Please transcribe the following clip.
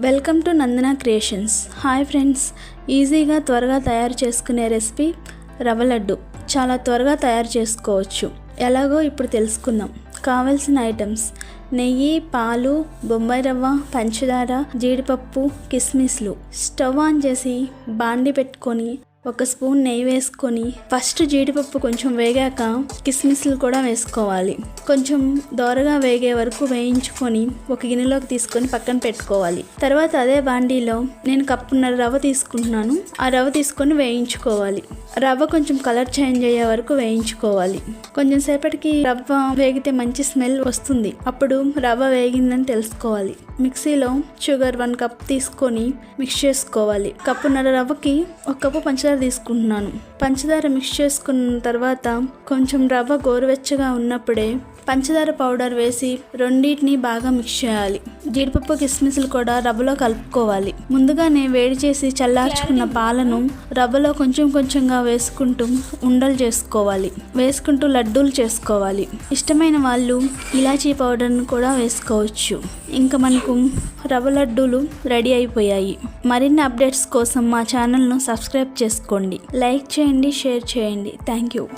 Welcome to Nandana creations. Hi friends. ఈజీగా త్వరగా తయారు చేసుకునే రెసిపీ రవ్వ లడ్డు. చాలా త్వరగా తయారు చేసుకోవచ్చు. ఎలాగో ఇప్పుడు తెలుసుకుందాం. కావలసిన ఐటమ్స్. నెయ్యి పాలు బొంబాయి రవ్వ పంచదార జీడిపప్పు కిస్మిస్లు. స్టవ్ ఆన్ చేసి బాండి పెట్టుకొని ఒక స్పూన్ నెయ్యి వేసుకొని ఫస్ట్ జీడిపప్పు కొంచెం వేగాక కిస్మిస్లు కూడా వేసుకోవాలి. కొంచెం దోరగా వేగే వరకు వేయించుకొని ఒక గిన్నెలోకి తీసుకొని పక్కన పెట్టుకోవాలి. తర్వాత అదే బాండీలో నేను కప్పున్నర రవ్వ తీసుకుంటున్నాను. ఆ రవ్వ తీసుకొని వేయించుకోవాలి. రవ్వ కొంచెం కలర్ చేంజ్ అయ్యే వరకు వేయించుకోవాలి. కొంచెం సేపటికి రవ్వ వేగితే మంచి స్మెల్ వస్తుంది. అప్పుడు రవ్వ వేగిందని తెలుసుకోవాలి. మిక్సీలో షుగర్ వన్ కప్ తీసుకొని మిక్స్ చేసుకోవాలి. కప్పున్నర రవ్వకి ఒక కప్పు పంచదార తీసుకుంటున్నాను. పంచదార మిక్స్ చేసుకున్న తర్వాత కొంచెం రవ్వ గోరువెచ్చగా ఉన్నప్పుడే పంచదార పౌడర్ వేసి రెండింటిని బాగా మిక్స్ చేయాలి. జీడిపప్పు కిస్మిస్లు కూడా రవ్వలో కలుపుకోవాలి. ముందుగానే వేడి చేసి చల్లార్చుకున్న పాలను రవ్వలో కొంచెం కొంచెంగా వేసుకుంటూ ఉండలు చేసుకోవాలి. వేసుకుంటూ లడ్డూలు చేసుకోవాలి. ఇష్టమైన వాళ్ళు ఇలాచీ పౌడర్ను కూడా వేసుకోవచ్చు. ఇంకా మనకు రవ్వ లడ్డూలు రెడీ అయిపోయాయి. మరిన్ని అప్డేట్స్ కోసం మా ఛానల్ను సబ్స్క్రైబ్ చేసుకోండి. లైక్ చేయండి షేర్ చేయండి. Thank you.